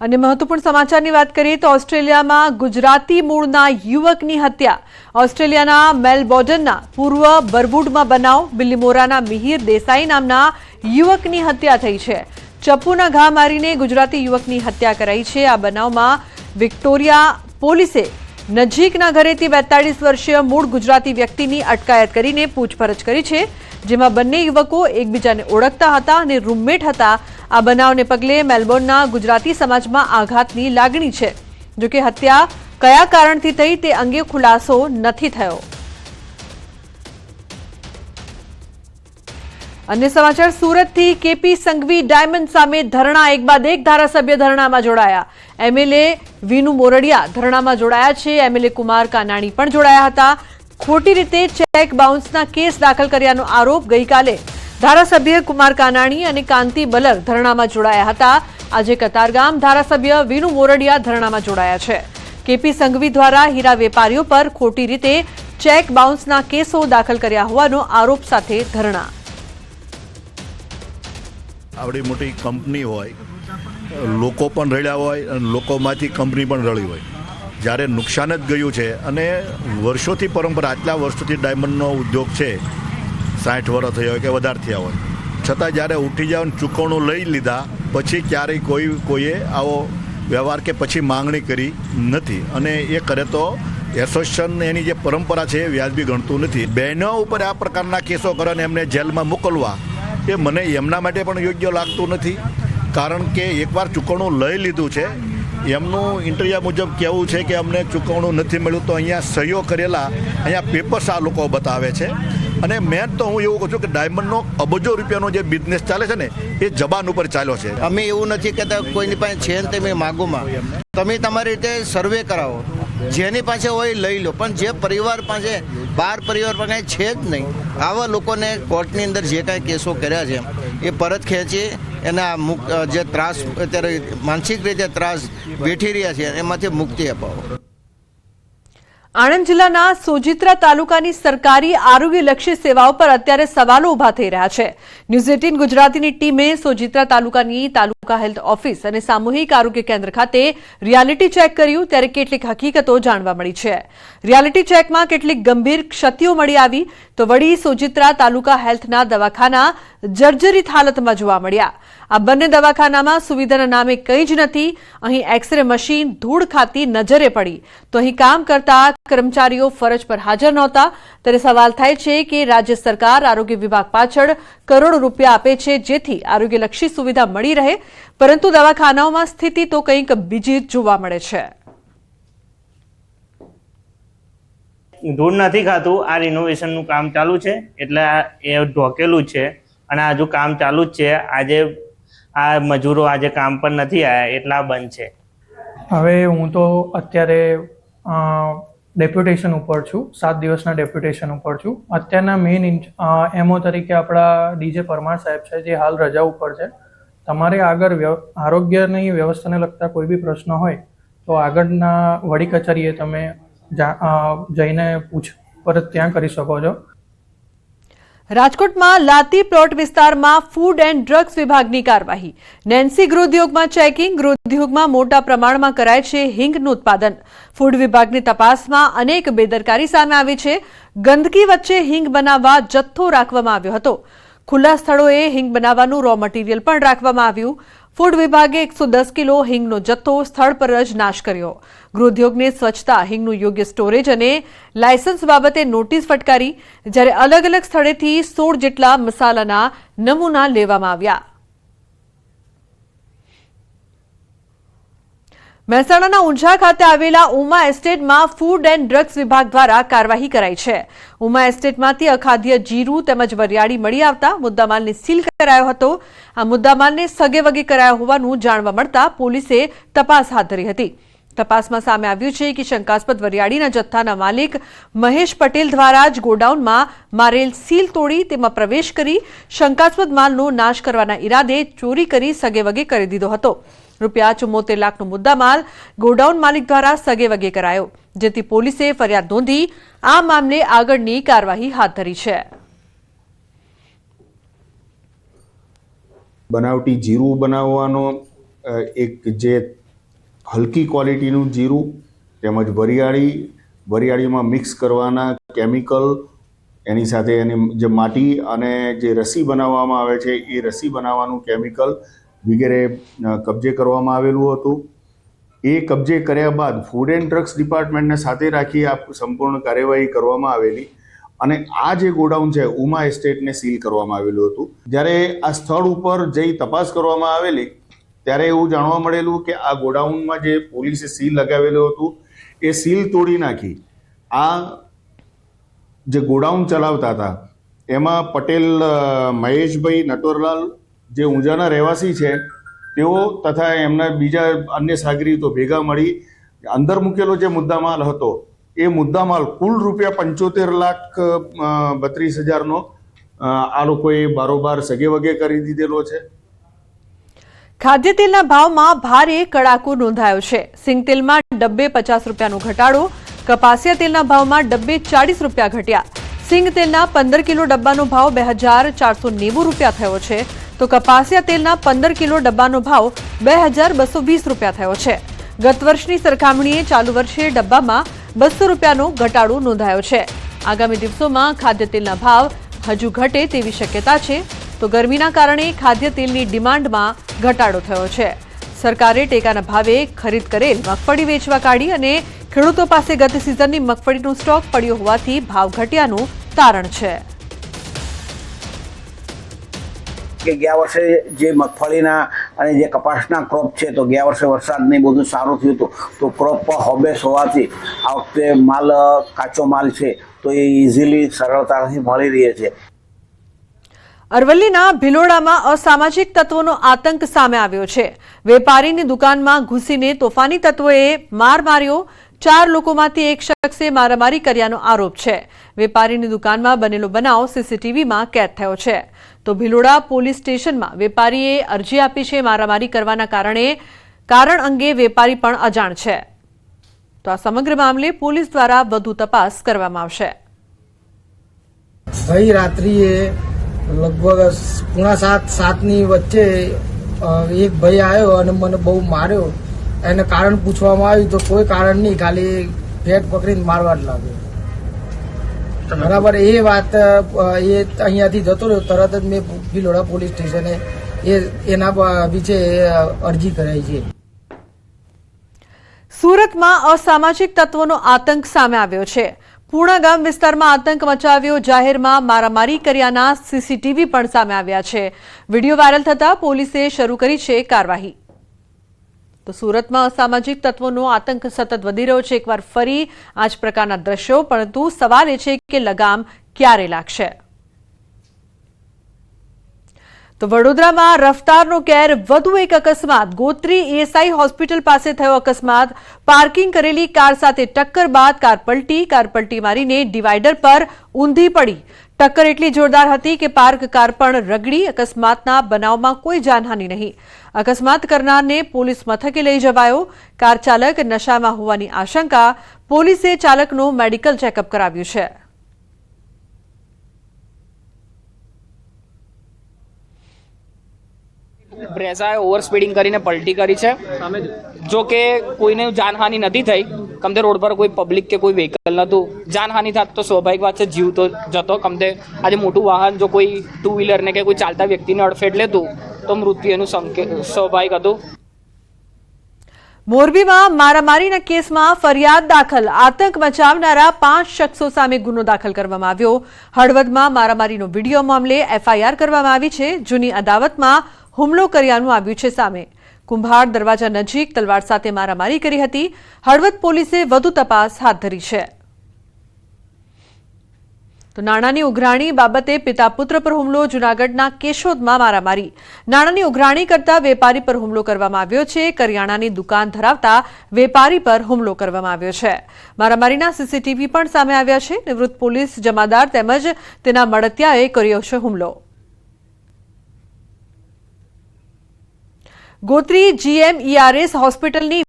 અને મહત્વપૂર્ણ સમાચારની વાત કરીએ તો ઓસ્ટ્રેલિયામાં ગુજરાતી મૂળના યુવકની હત્યા. ઓસ્ટ્રેલિયાના મેલબોર્ડનના પૂર્વ બરવુડમાં બનાવ બિલ્લીમોરાના મિહિર દેસાઈ નામના યુવકની હત્યા થઈ છે. ચપ્પુના ઘા મારીને ગુજરાતી યુવકની હત્યા કરાઈ છે. આ બનાવમાં વિક્ટોરિયા પોલીસે નજીકના ઘરેથી બેતાળીસ વર્ષીય મૂળ ગુજરાતી વ્યક્તિની અટકાયત કરીને પૂછપરછ કરી છે, જેમાં બંને યુવકો એકબીજાને ઓળખતા હતા અને રૂમમેટ હતા. આ બનાવને પગલે મેલબોર્નના ગુજરાતી સમાજમાં આઘાતની લાગણી છે. જોકે હત્યા કયા કારણથી થઈ તે અંગે ખુલાસો નથી થયો. અન્ય સમાચાર, સુરતથી કેપી સંઘવી ડાયમંડ સામે ધરણા, એક બાદ એક ધારાસભ્ય ધરણામાં જોડાયા. એમએલએ વિનુ મોરડિયા ધરણામાં જોડાયા છે. એમએલએ કુમાર કાનાણી પણ જોડાયા હતા. ખોટી રીતે ચેક બાઉન્સના કેસ દાખલ કર્યાનો આરોપ ગઈકાલે ધારાસભ્ય કુમાર કાનાણી અને કાંતિ બલર ધરણામાં જોડાયા હતા. આજે કતારગામ ધારાસભ્ય વિનુ મોરડિયા ધરણામાં જોડાયા છે. કેપી સંઘવી દ્વારા હીરા વેપારીઓ પર ખોટી રીતે ચેક બાઉન્સના કેસો દાખલ કર્યા હોવાનો આરોપ સાથે ધરણા. આવડી મોટી કંપની હોય, લોકો પણ રડ્યા હોય અને લોકોમાંથી કંપની પણ રળી હોય. જ્યારે નુકસાન જ ગયું છે અને વર્ષોથી પરંપરા આટલા વર્ષોથી ડાયમંડનો ઉદ્યોગ છે સાઠ વર્ષ થયા હોય કે વધારે થયા હોય. છતાં જ્યારે ઉઠી જાવ ચૂકવણું લઈ લીધા, પછી ક્યારેય કોઈ, કોઈએ આવો વ્યવહાર કે પછી માંગણી કરી નથી. અને એ કરે તો એસોસિએશન એની જે પરંપરા છે એ વ્યાજબી ગણતું નથી. બહેનો ઉપર આ પ્રકારના કેસો કરે અને એમને જેલમાં મોકલવા, એ મને એમના માટે પણ યોગ્ય લાગતું નથી. કારણ કે એકવાર ચૂકવણું લઈ લીધું છે, એમનું ઇન્ટરવ્યુ મુજબ કહેવું છે કે અમને ચૂકવણું નથી મળ્યું, તો અહીંયા સહીઓ કરેલા, અહીંયા પેપર્સ આ લોકો બતાવે છે. અને મેન તો હું એવું કહું છું કે ડાયમંડનો અબજો રૂપિયાનો જે બિઝનેસ ચાલે છે ને, એ જબાન ઉપર ચાલ્યો છે. અમે એવું નથી કહેતા કોઈની પાસે છે ને તમે માગોમાં. તમે તમારી રીતે સર્વે કરાવો. જેની પાસે હોય લઈ લો. પણ જે પરિવાર પાસે, બાર પરિવાર પાસે છે જ નહીં. આવા લોકોને કોર્ટની અંદર જે કાંઈ કેસો કર્યા છે, એ પરત ખેંચી એના મુક જે ત્રાસ, અત્યારે માનસિક રીતે ત્રાસ વેઠી રહ્યા છે, એમાંથી મુક્તિ અપાવો. આણંદ જિલ્લાના સોજિત્રા તાલુકાની સરકારી આરોગ્યલક્ષી સેવાઓ પર અત્યારે સવાલો ઊભા થઈ રહ્યા છે. ન્યૂઝ એટીન ગુજરાતીની ટીમે સોજિત્રા તાલુકાની તાલુકા હેલ્થ ઓફિસ અને સામૂહિક આરોગ્ય કેન્દ્ર ખાતે રિયાલિટી ચેક કર્યું, ત્યારે કેટલીક હકીકતો જાણવા મળી છે. રિયાલિટી ચેકમાં કેટલીક ગંભીર ક્ષતિઓ મળી આવી, તો વળી સોજિત્રા તાલુકા હેલ્થના દવાખાના જર્જરિત હાલતમાં જોવા મળ્યા. આ બંને દવાખાનામાં સુવિધાના નામે કંઈ જ નથી. અહીં એક્સરે મશીન ધૂળ ખાતી નજરે પડી. તો અહીં કામ કરતા કર્મચારીઓ ફરજ પર હાજર નહોતા. ત્યારે સવાલ થાય છે કે રાજ્ય સરકાર, આરોગ્ય વિભાગ પાછળ કરોડો રૂપિયા આપે છે જેથી આરોગ્યલક્ષી સુવિધા મળી રહે. પરંતુ દવાખાનાઓમાં સ્થિતિ તો કંઈક બીજી જોવા મળે છે. ધૂળ નથી ખાતું. આ રિનોવેશનનું કામ ચાલુ છે. એટલે એ ઢોકેલું છે. અને હજુ કામ ચાલુ જ છે, આજે આ મજૂરો આજે કામ પર નથી આવ્યા એટલા બંધ છે. હવે હું તો અત્યારે ડેપ્યુટેશન ઉપર છું, સાત દિવસના ડેપ્યુટેશન ઉપર છું. અત્યારના મેઇન એમઓ તરીકે આપણા ડીજે પરમાર સાહેબ છે, જે હાલ રજા ઉપર છે. તમારે આગળ આરોગ્યની વ્યવસ્થાને લગતા કોઈ બી પ્રશ્ન હોય, તો આગળના વડી કચેરીએ તમે જઈને પૂછ, પરત ત્યાં કરી શકો છો. રાજકોટમાં લાતી પ્લોટ વિસ્તારમાં ફૂડ એન્ડ ડ્રગ્સ વિભાગની કાર્યવાહી. નેન્સી ગૃહોદ્યોગમાં ચેકિંગ ગૃહોદ્યોગમાં મોટા પ્રમાણમાં કરાય છે હિંગનું ઉત્પાદન. ફૂડ વિભાગની તપાસમાં અનેક બેદરકારી સામે આવી છે. ગંદકી વચ્ચે હિંગ બનાવવા જથ્થો રાખવામાં આવ્યો હતો. ખુલ્લા સ્થળોએ હિંગ બનાવવાનું રો મટીરિયલ પણ રાખવામાં આવ્યું. ફૂડ વિભાગે એકસો દસ કિલો હિંગનો જથ્થો સ્થળ પર જ નાશ કર્યો. ગૃહોદ્યોગને સ્વચ્છતા, હિંગનું યોગ્ય સ્ટોરેજ અને લાયસન્સ બાબતે નોટિસ ફટકારી, જ્યારે અલગ અલગ સ્થળેથી સોળ જેટલા મસાલાના નમૂના લેવામાં આવ્યા. મહેસાણાના ઊંઝા ખાતે આવેલા ઉમા એસ્ટેટમાં ફૂડ એન્ડ ડ્રગ્સ વિભાગ દ્વારા કાર્યવાહી કરાઈ છે. ઉમા એસ્ટેટમાંથી અખાદ્ય જીરું તેમજ વરિયાળી મળી આવતા મુદ્દામાલને સીલ કરાયો હતો. આ મુદ્દામાલને સગે વગે કરાયો હોવાનું જાણવા મળતા પોલીસે તપાસ હાથ ધરી હતી. તપાસમાં સામે આવ્યું છે કે શંકાસ્પદ વરિયાળીના જથ્થાના માલિક મહેશ પટેલ દ્વારા જ ગોડાઉનમાં મારેલ સીલ તોડી તેમાં પ્રવેશ કરી શંકાસ્પદ માલનો નાશ કરવાના ઈરાદે ચોરી કરી સગેવગે કરી દીધો હતો. રૂપિયા ચુમ્મોતેર લાખનો મુદ્દામાલ ગોડાઉન માલિક દ્વારા સગેવગે કરાયો, જેથી પોલીસે ફરિયાદ નોંધી આ મામલે આગળની કાર્યવાહી હાથ ધરી છે. બનાવટી જીરું બનાવવાનો એક જે હલકી ક્વોલિટીનું જીરું, તેમજ વરિયાળી, વરિયાળીમાં મિક્સ કરવાના કેમિકલ, એની સાથે એની જે માટી અને જે રસી બનાવવામાં આવે છે, એ રસી બનાવવાનું કેમિકલ વગેરે કબજે કરવામાં આવેલું હતું. એ કબજે કર્યા બાદ ફૂડ એન્ડ ડ્રગ્સ ડિપાર્ટમેન્ટને સાથે રાખી આ સંપૂર્ણ કાર્યવાહી કરવામાં આવેલી અને આ જે ગોડાઉન છે, ઉમા એસ્ટેટને સીલ કરવામાં આવેલું હતું. જ્યારે આ સ્થળ ઉપર જઈ તપાસ કરવામાં આવેલી, ત્યારે એવું જાણવા મળેલું કે આ ગોડાઉનમાં જે પોલીસે સીલ લગાવેલું હતું, એ સીલ તોડી નાખી. આ જે ગોડાઉન ચલાવતા હતા, એમાં પટેલ મહેશભાઈ નટવરલાલ જે ઊંઝાના રહેવાસી છે, તેઓ તથા એમના બીજા અન્ય સાગરીતો ભેગા મળી અંદર મૂકેલો જે મુદ્દામાલ હતો, એ મુદ્દામાલ કુલ રૂપિયા પંચોતેર લાખ બત્રીસ હજારનો આ લોકોએ બારોબાર સગે વગે કરી દીધેલો છે. ખાદ્ય તેલના ભાવમાં ભારે કડાકો નોંધાયો છે. સિંગતેલમાં ડબ્બે પચાસ રૂપિયાનો ઘટાડો, કપાસિયા તેલના ભાવમાં ડબ્બે ચાળીસ રૂપિયા ઘટ્યા. સિંગ તેલના પંદર કિલો ડબ્બાનો ભાવ બે હજાર ચારસો નેવું રૂપિયા થયો છે. તો કપાસિયા તેલના પંદર કિલો ડબ્બાનો ભાવ બે હજાર બસો વીસ રૂપિયા થયો છે. ગત વર્ષની સરખામણીએ ચાલુ વર્ષે ડબ્બામાં બસો રૂપિયાનો ઘટાડો નોંધાયો છે. આગામી દિવસોમાં ખાદ્ય તેલના ભાવ હજુ ઘટે તેવી શક્યતા છે. તો ગરમીના કારણે ખાદ્ય તેલની ડિમાન્ડમાં ઘટાડો થયો છે. સરકારે ટેકાના ભાવે ખરીદ કરેલ મગફળી વેચવા કાઢી અને ખેડૂતો પાસે ગત સિઝનની મગફળીનો સ્ટોક પડ્યો હોવાથી ભાવ ઘટ્યાનું તારણ છે. કે ગયા વર્ષે જે મગફળીના અને જે કપાસના ક્રોપ છે, તો ગયા વર્ષે વરસાદ ને બધું સારું થયું હતું. તો ક્રોપ હોબેસ હોવાથી આ વખતે માલ કાચો માલ છે, તો એ ઇઝીલી સરળતાથી મળી રહે છે. અરવલ્લીના ભિલોડામાં અસામાજિક તત્વોનો આતંક સામે આવ્યો છે. વેપારીની દુકાનમાં ઘૂસીને તોફાની તત્વોએ માર માર્યો ચાર લોકોમાંથી એક શખ્સે મારામારી કર્યાનો આરોપ છે. વેપારીની દુકાનમાં બનેલો બનાવ સીસીટીવીમાં કેદ થયો છે. તો ભિલોડા પોલીસ સ્ટેશનમાં વેપારીએ અરજી આપી છે મારામારી કરવાના કારણે, કારણ અંગે વેપારી પણ અજાણ છે. તો આ સમગ્ર મામલે પોલીસ દ્વારા વધુ તપાસ કરવામાં આવશે. ગઈ રાત્રિએ લગભગ પૂણા સાત, સાતની વચ્ચે એક ભાઈ આવ્યો અને મને બહુ માર્યો. એને કારણ પૂછવામાં આવ્યું તો કોઈ કારણ નહીં ખાલી પેટ પકડીને મારવા જ લાગ્યો. બરાબર એ વાત એ અહીંયાથી જતો રહ્યો તરત જ મેં ભીલોડા પોલીસ સ્ટેશને એ એના વિશે અરજી કરાઈ છે. સુરતમાં અસામાજિક તત્વોનો આતંક સામે આવ્યો છે. પૂર્ણા ગામ વિસ્તારમાં આતંક મચાવ્યો જાહેરમાં મારામારી કર્યાના સીસીટીવી પણ સામે આવ્યા છે. વીડિયો વાયરલ થતા પોલીસે શરૂ કરી છે કાર્યવાહી. તો સુરતમાં અસામાજિક તત્વોનો આતંક સતત વધી રહ્યો છે. એકવાર ફરી આ જ પ્રકારના દ્રશ્યો, પરંતુ સવાલ એ છે કે લગામ ક્યારે લાગશે? તો વડોદરામાં રફતારનો કેર વધુ એક અકસ્માત. ગોત્રી એએસઆઈ હોસ્પિટલ પાસે થયો અકસ્માત. પાર્કિંગ કરેલી કાર સાથે ટક્કર બાદ કાર પલટી કાર પલટી મારીને ડિવાઈડર પર ઊંધી પડી. ટક્કર એટલી જોરદાર હતી કે પાર્ક કાર પણ રગડી. અકસ્માતના બનાવમાં કોઈ જાનહાનિ નહીં. અકસ્માત કરનારને પોલીસ મથકે લઈ જવાયો. કાર ચાલક નશામાં હોવાની આશંકા. પોલીસે ચાલકનું મેડિકલ ચેકઅપ કરાવ્યું છે. બ્રેઝાએ ઓવર સ્પીડિંગ કરીને પલટી કરી છે. જો. કે કોઈને જાનહાનિ નથી થઈ કમતે રોડ પર કોઈ પબ્લિક કે કોઈ વ્હીકલ નહોતું. જાનહાનિ થાત તો સ્વાભાવિક વાત છે જીવ તો જતો. કમતે આજે મોટું વાહન જો કોઈ ટુ વ્હીલરને કે કોઈ ચાલતા વ્યક્તિને અડફેટ લેતું તો મૃત્યુ એનું સંકે સ્વાભાવિક હતું. મોરબીમાં મારામારીના કેસમાં ફરિયાદ દાખલ. આતંક મચાવનારા પાંચ શખ્સો સામે ગુનો દાખલ કરવામાં આવ્યો. હળવદમાં મારામારીનો વીડિયો મામલે એફઆઈઆર કરવામાં આવી છે. જૂની અદાવતમાં હુમલો કર્યાનું આવ્યું છે સામે. કુંભાર દરવાજા નજીક તલવાર સાથે મારામારી કરી હતી. હળવદ પોલીસે વધુ તપાસ હાથ ધરી છે. તો નાણાંની ઉઘરાણી બાબતે પિતા પુત્ર પર હુમલો, જૂનાગઢના કેશોદમાં મારામારી. નાણાંની ઉઘરાણી કરતા વેપારી પર હુમલો કરવામાં આવ્યો છે. કરિયાણાની દુકાન ધરાવતા વેપારી પર હુમલો કરવામાં આવ્યો છે. મારામારીના સીસીટીવી પણ સામે આવ્યા છે. નિવૃત્ત પોલીસ જમાદાર તેમજ તેના મળતિયાએ કર્યો છે હુમલો. ગોત્રી જીએમ ઈઆરએસ હોસ્પિટલની